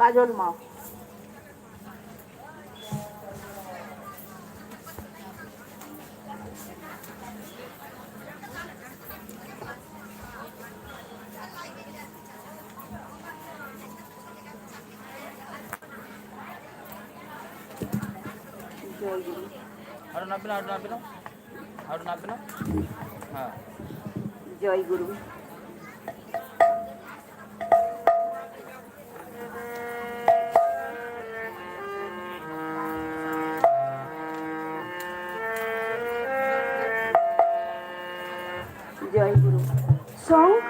কাজল মা। জয় গুরু না আরও নাববে না আরও নাববে হ্যাঁ। জয় গুরু। জয় গুরু শঙ্খ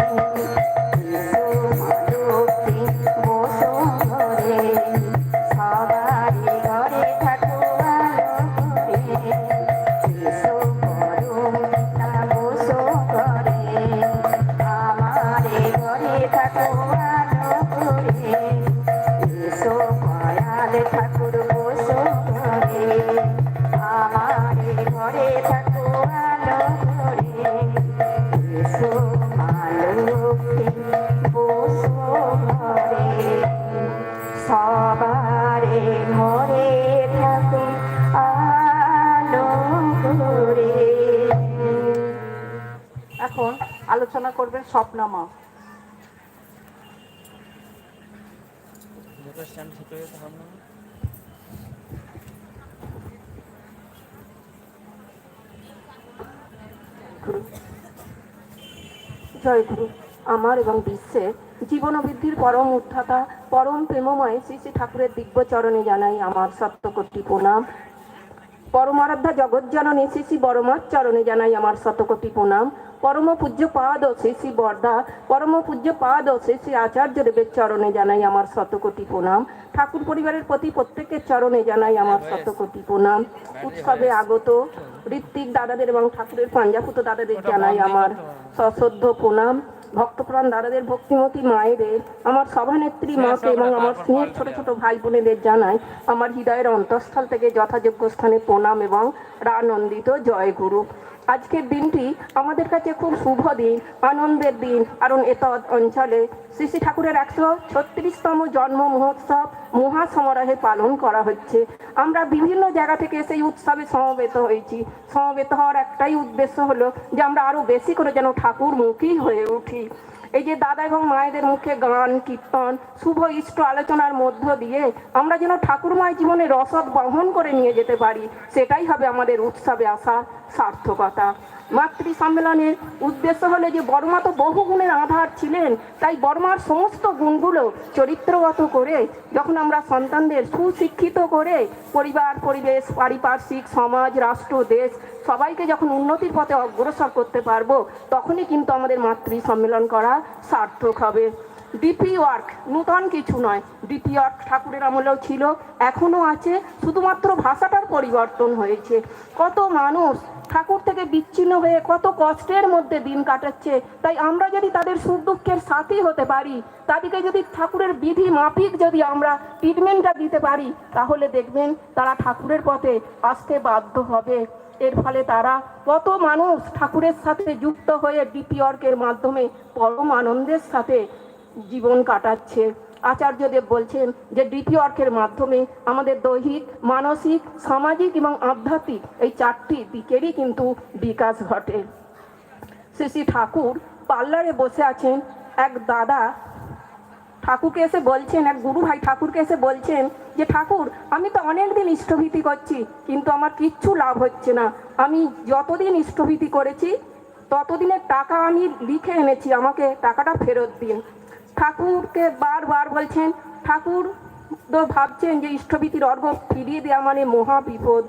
Oh, এখন আলোচনা করবেন স্বপ্নামা জয় গুরু আমার এবং বিশ্বের জীবন বৃদ্ধির পরম উত্থাতা পরম প্রেমময় শ্রী শ্রী ঠাকুরের দিব্যচরণে জানাই আমার সত্যকোটি প্রণাম। পরমারাধ্যা জগৎজননী শ্রী শ্রী বরমার চরণে জানাই আমার শতকোটি প্রণাম। পরম পূজ্য পাদ ও শ্রী শ্রী বর্দা পরম পূজ্য পাদ ও শ্রী শ্রী আচার্য দেবের চরণে জানাই আমার শতকোটি প্রণাম। ঠাকুর পরিবারের প্রতি প্রত্যেকের চরণে জানাই আমার শতকোটি প্রণাম। উৎসবে আগত ঋত্বিক দাদাদের এবং ঠাকুরের পাঞ্জাপুত দাদাদের জানাই আমার সশ্রদ্ধ প্রণাম। ভক্তপ্রাণ দাদাদের ভক্তিমতী মায়েদের আমার সভানেত্রী মাকে এবং আমার স্নেহের ছোট ছোট ভাই বোনেদের জানাই আমার হৃদয়ের অন্তঃস্থল থেকে যথাযোগ্য স্থানে প্রণাম এবং রানন্দিত জয় গুরু। আজকের দিনটি আমাদের কাছে খুব শুভ দিন, আনন্দের দিন। কারণ এত অঞ্চলে শ্রী শ্রী ঠাকুরের একশো ছত্রিশতম জন্ম মহোৎসব মহা সমারোহে পালন করা হচ্ছে। আমরা বিভিন্ন জায়গা থেকে সেই উৎসবে সমবেত হয়েছি। সমবেত হওয়ার একটাই উদ্দেশ্য হলো যে আমরা আরও বেশি করে যেন ঠাকুর মুখী হয়ে উঠি। এই যে দাদা এবং মায়েদের মুখে গান, কীর্তন, শুভ ইষ্ট আলোচনার মধ্য দিয়ে আমরা যেন ঠাকুরমায় জীবনে রসদ বহন করে নিয়ে যেতে পারি, সেটাই হবে আমাদের উৎসবে আসা সার্থকতা। মাতৃ সম্মেলনের উদ্দেশ্য হলো যে বর্মা তো বহু গুণের আধার ছিলেন, তাই বর্মার সমস্ত গুণগুলো চরিত্রগত করে যখন আমরা সন্তানদের সুশিক্ষিত করে পরিবার, পরিবেশ, পারিপার্শ্বিক সমাজ, রাষ্ট্র, দেশ সবাইকে যখন উন্নতির পথে অগ্রসর করতে পারব, তখনই কিন্তু আমাদের মাতৃ সম্মেলন করা সার্থক হবে। ডিপি ওয়ার্ক নূতন কিছু নয় ডিপি ওয়ার্ক ঠাকুরের আমলেও ছিল, এখনও আছে, শুধুমাত্র ভাষাটার পরিবর্তন হয়েছে। কত মানুষ ঠাকুর থেকে বিচ্ছিন্ন হয়ে কত কষ্টের মধ্যে দিন কাটাচ্ছে। তাই আমরা যদি তাদের সুখ দুঃখের সাথী হতে পারি, তাদেরকে যদি ঠাকুরের বিধি মাফিক যদি আমরা ট্রিটমেন্টটা দিতে পারি, তাহলে দেখবেন তারা ঠাকুরের পথে আসতে বাধ্য হবে। এর ফলে তারা কত মানুষ ঠাকুরের সাথে যুক্ত হয়ে ডিপি ওয়ার্কের মাধ্যমে পরম আনন্দের সাথে জীবন কাটাচ্ছে। আচার্যদেব বলছেন যে দ্বিতীয় ওয়ার্কের মাধ্যমে আমাদের দৈহিক, মানসিক, সামাজিক এবং আধ্যাত্মিক এই চারটি দিকেরই কিন্তু বিকাশ ঘটে। শ্রী শ্রী ঠাকুর পার্লারে বসে আছেন, এক দাদা ঠাকুরকে এসে বলছেন, এক গুরু ভাই ঠাকুরকে এসে বলছেন যে, ঠাকুর, আমি তো অনেক দিন ইষ্টভীতি করছি, কিন্তু আমার কিচ্ছু লাভ হচ্ছে না। আমি যতদিন ইষ্টভীতি করেছি, ততদিনের টাকা আমি লিখে এনেছি, আমাকে টাকাটা ফেরত দিন। ঠাকুরকে বারবার বলছেন, ঠাকুর তো ভাবছেন যে ইষ্টভীতির অর্ঘ ফিরিয়ে দেওয়া মানে মহা বিপদ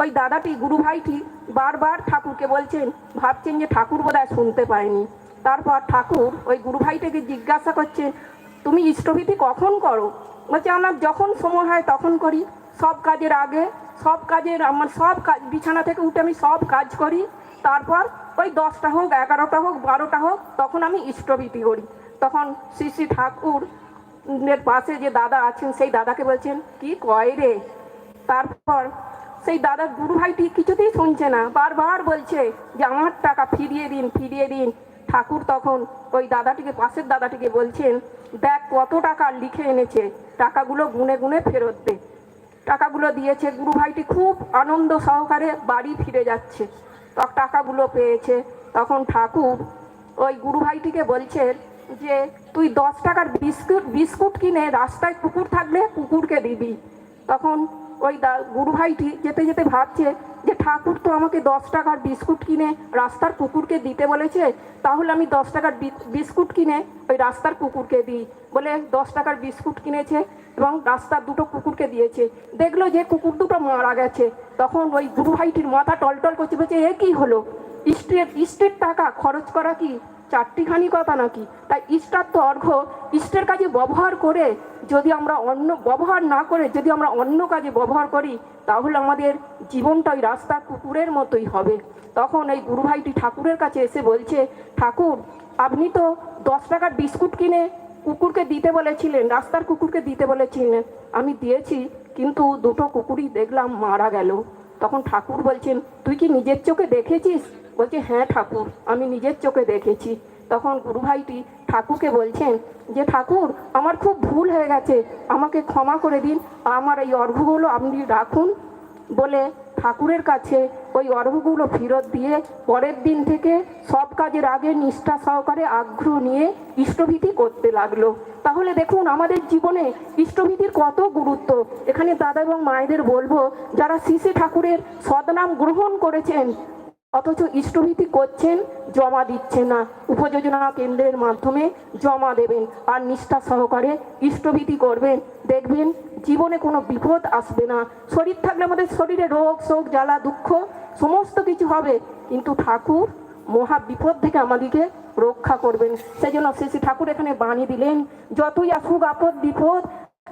ওই দাদাটি গুরু ভাইটি বারবার ঠাকুরকে বলছেন, ভাবছেন যে ঠাকুর বোধহয় শুনতে পায়নি। তারপর ঠাকুর ওই গুরু ভাইটাকে জিজ্ঞাসা করছেন, তুমি ইষ্টভীতি কখন করো? বলছে, আমার যখন সময় হয় তখন করি। সব কাজের আগে, সব কাজের আমার সব কাজ, বিছানা থেকে উঠে আমি সব কাজ করি। তারপর ওই দশটা হোক, এগারোটা হোক, বারোটা হোক, তখন আমি ইষ্টভীতি করি। তখন শ্রী শ্রী ঠাকুর পাশে যে দাদা আছেন, সেই দাদাকে বলছেন, কি কয় রে? তারপর সেই দাদা গুরু ভাইটি কিছুতেই শুনছে না, বারবার বলছে যে, আমার টাকা ফিরিয়ে দিন ফিরিয়ে দিন। ঠাকুর তখন ওই দাদাটিকে, পাশের দাদাটিকে বলছেন, দেখ কত টাকা লিখে এনেছে, টাকাগুলো গুনে গুনে ফেরত দে। টাকাগুলো দিয়েছে গুরু ভাইটি খুব আনন্দ সহকারে বাড়ি ফিরে যাচ্ছে। টাকাগুলো পেয়েছে। তখন ঠাকুর ওই গুরু ভাইটিকে বলছেন যে তুই দশ টাকার বিস্কুট বিস্কুট কিনে রাস্তায় কুকুর থাকলে কুকুরকে দিবি। তখন ওই গুরু ভাইটি যেতে যেতে ভাবছে যে ঠাকুর তো আমাকে দশ টাকার বিস্কুট কিনে রাস্তার কুকুরকে দিতে বলেছে, তাহলে আমি দশ টাকার বিস্কুট কিনে ওই রাস্তার কুকুরকে দিই বলে দশ টাকার বিস্কুট কিনেছে এবং রাস্তার দুটো কুকুরকে দিয়েছে। দেখল যে কুকুর দুটো মারা গেছে। তখন ওই গুরু ভাইটির মাথা টলটল করছে, বলছে, এ কি হলো? ইস্টের ইস্টের টাকা খরচ করা কি? চারটিখানি কথা নাকি? তাই ইষ্টার তো অর্ঘ ইষ্টের কাজে ব্যবহার করে যদি আমরা অন্য, ব্যবহার না করে যদি আমরা অন্য কাজে ব্যবহার করি, তাহলে আমাদের জীবনটা ওই রাস্তা কুকুরের মতোই হবে। তখন এই গুরু ভাইটি ঠাকুরের কাছে এসে বলছে, ঠাকুর, আপনি তো দশ টাকার বিস্কুট কিনে কুকুরকে দিতে বলেছিলেন, রাস্তার কুকুরকে দিতে বলেছিলেন। আমি দিয়েছি, কিন্তু দুটো কুকুরই দেখলাম মারা গেল। তখন ঠাকুর বলছেন, তুই কি নিজের চোখে দেখেছিস? বলছে হ্যাঁ ঠাকুর, আমি নিজের চোখে দেখেছি। তখন গুরুভাইটি ঠাকুরকে বলছেন যে, ঠাকুর, আমার খুব ভুল হয়ে গেছে, আমাকে ক্ষমা করে দিন, আমার এই অর্ঘ্যগুলো আপনি রাখুন। বলে ঠাকুরের কাছে ওই অর্ঘগুলো ফেরত দিয়ে পরের দিন থেকে সব কাজের আগে নিষ্ঠা সহকারে আগ্রহ নিয়ে ইষ্টভীতি করতে লাগল। তাহলে দেখুন, আমাদের জীবনে ইষ্টভীতির কত গুরুত্ব। এখানে দাদা এবং মায়েদের বলব, যারা শ্রী ঠাকুরের সদনাম গ্রহণ করেছেন অথচ ইষ্টভীতি করছেন, জমা দিচ্ছেন না। উপযোজনা কেন্দ্রের মাধ্যমে জমা দেবেন আর নিষ্ঠা সহকারে ইষ্টভীতি করবেন। দেখবেন জীবনে কোনো বিপদ আসবে না। শরীর থাকলে আমাদের শরীরে রোগ, শোক, জ্বালা, দুঃখ সমস্ত কিছু হবে। কিন্তু ঠাকুর মহা বিপদ থেকে আমাদেরকে রক্ষা করবেন। সেই জন্য শ্রী ঠাকুর এখানে বাণী দিলেন, যতই আসুক আপদ, বিপদ,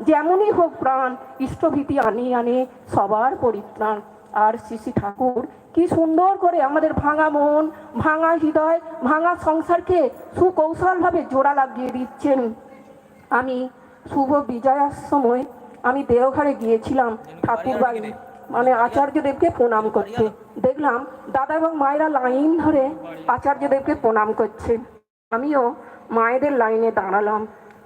যেমনই হোক প্রাণ, ইষ্টভীতি আনে আনে সবার পরিত্রাণ। আর শ্রী ঠাকুর, কি সুন্দর করে আমাদের ভাঙা মন, ভাঙা হৃদয়, ভাঙা সংসারকে সুকৌশলভাবে জোড়া লাগিয়ে দিচ্ছেন। আমি শুভ বিজয়ার সময় আমি দেওঘরে গিয়েছিলাম ঠাকুর বাড়ি মানে আচার্যদেবকে প্রণাম করতে। দেখলাম দাদা এবং মায়েরা লাইন ধরে আচার্যদেবকে প্রণাম করছে। আমিও মায়েদের লাইনে দাঁড়ালাম।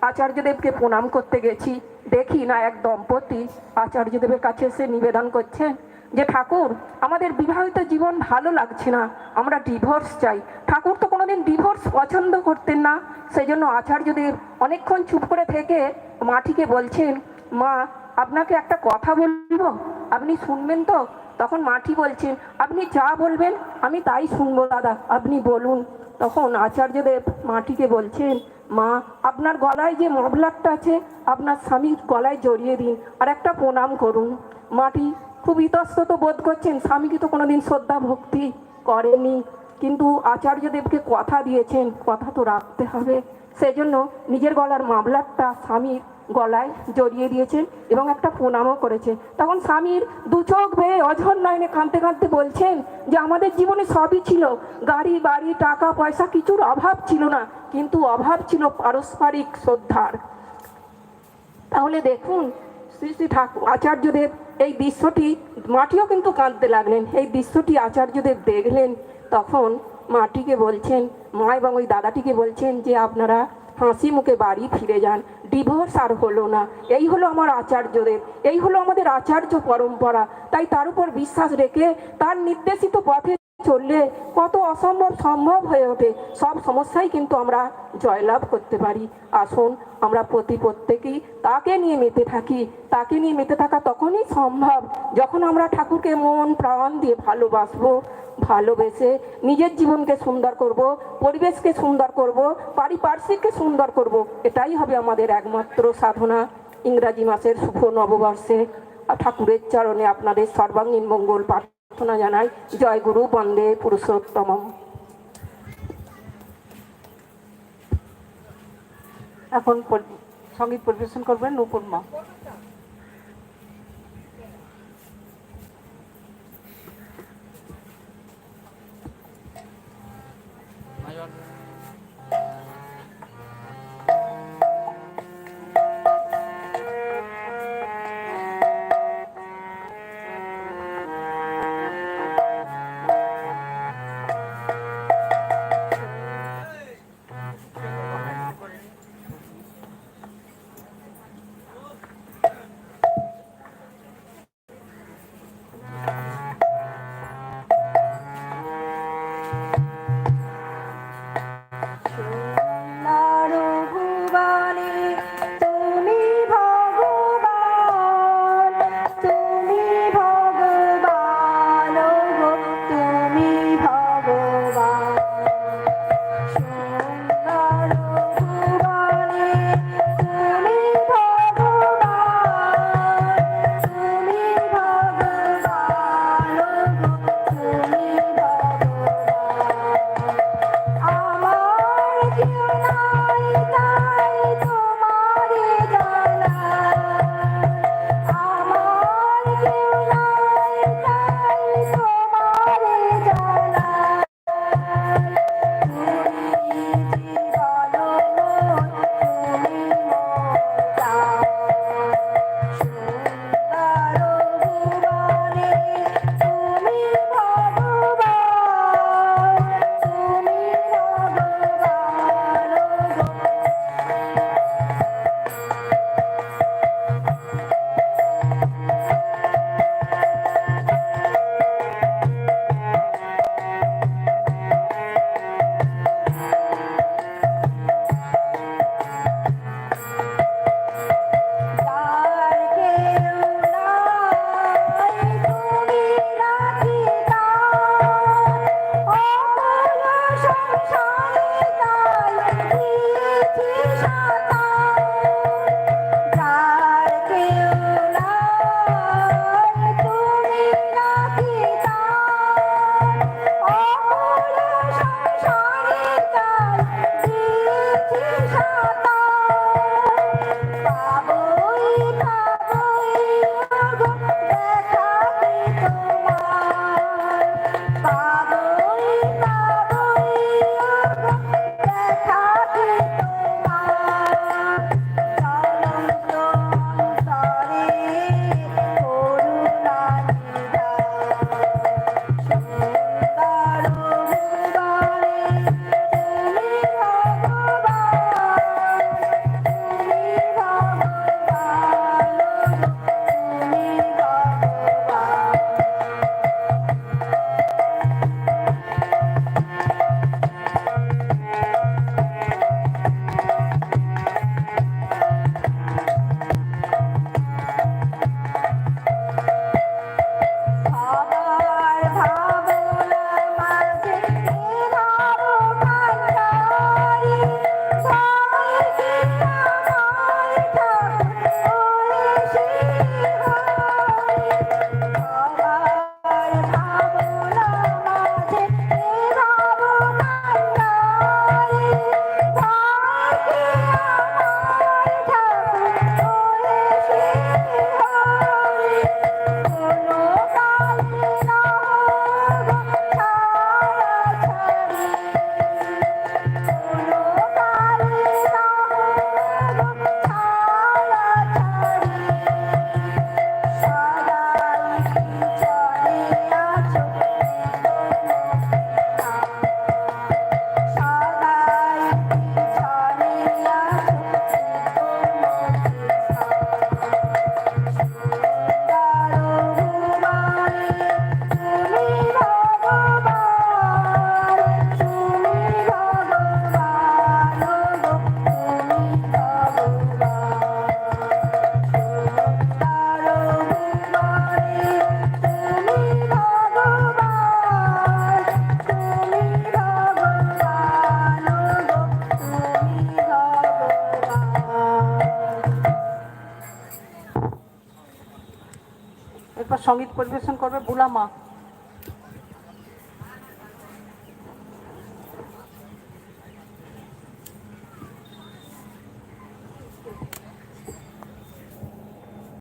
আচার্যদেবকে প্রণাম করতে গেছি। দেখি না এক দম্পতি আচার্যদেবের কাছে এসে নিবেদন করছেন যে ঠাকুর, আমাদের বিবাহিত জীবন ভালো লাগছে না, আমরা ডিভোর্স চাই। ঠাকুর তো কোনোদিন ডিভোর্স পছন্দ করতেন না সেই জন্য আচার্যদেব অনেকক্ষণ চুপ করে থেকে মাটিকে বলছেন, মা, আপনাকে একটা কথা বলব? আপনি শুনবেন তো? তখন মাটি বলছেন, আপনি যা বলবেন, আমি তাই শুনব দাদা, আপনি বলুন। তখন আচার্যদেব মাটিকে বলছেন, মা, আপনার গলায় যে মবলারটা আছে, আপনার স্বামীর গলায় জড়িয়ে দিন, আর একটা প্রণাম করুন। মাটি খুব ইতস্তত বোধ করছেন, স্বামীকে তো কোনোদিন শ্রদ্ধা ভক্তি করেনি। কিন্তু আচার্যদেবকে কথা দিয়েছেন, কথা তো রাখতে হবে। সেজন্য নিজের গলার মামলারটা স্বামীর গলায় জড়িয়ে দিয়েছেন এবং একটা প্রণামও করেছে তখন স্বামীর দু চোখ বেয়ে অঝর নয়নে কাঁদতে কাঁদতে বলছেন যে, আমাদের জীবনে সবই ছিল। গাড়ি, বাড়ি, টাকা, পয়সা কিছুর অভাব ছিল না, কিন্তু অভাব ছিল পারস্পরিক শ্রদ্ধার। তাহলে দেখুন শ্রী শ্রী ঠাকুর আচার্যদেব, এই দৃশ্যটি মাটিও কিন্তু কাঁদতে লাগলেন। এই দৃশ্যটি আচার্যদেব দেখলেন, তখন মাটিকে বলছেন, মা এবং ওই দাদাটিকে বলছেন যে, আপনারা হাসি মুখে বাড়ি ফিরে যান ডিভোর্স আর হলো না। এই হলো আমার আচার্যদেব, এই হলো আমাদের আচার্য পরম্পরা। তাই তার উপর বিশ্বাস রেখে তার নির্দেশিত পথে চললে কত অসম্ভব সম্ভব হয়ে ওঠে। সব সমস্যাই কিন্তু আমরা জয়লাভ করতে পারি। আসুন, আমরা প্রতি প্রত্যেকেই তাকে নিয়ে মেতে থাকি। তাকে নিয়ে মেতে থাকা তখনই সম্ভব যখন আমরা ঠাকুরকে মন প্রাণ দিয়ে ভালোবাসবো, ভালোবেসে নিজের জীবনকে সুন্দর করব, পরিবেশকে সুন্দর করব, পারিপার্শ্বিককে সুন্দর করব। এটাই হবে আমাদের একমাত্র সাধনা। ইংরাজি মাসের শুভ নববর্ষে ঠাকুরের চরণে আপনাদের সর্বাঙ্গীন মঙ্গল প্রার্থনা জানাই জয় গুরু বন্দে পুরুষোত্তম এখন সংগীত পরিবেশন করবেন নূপুর মা। সংগীত পরিবেশন করবে বুলামা।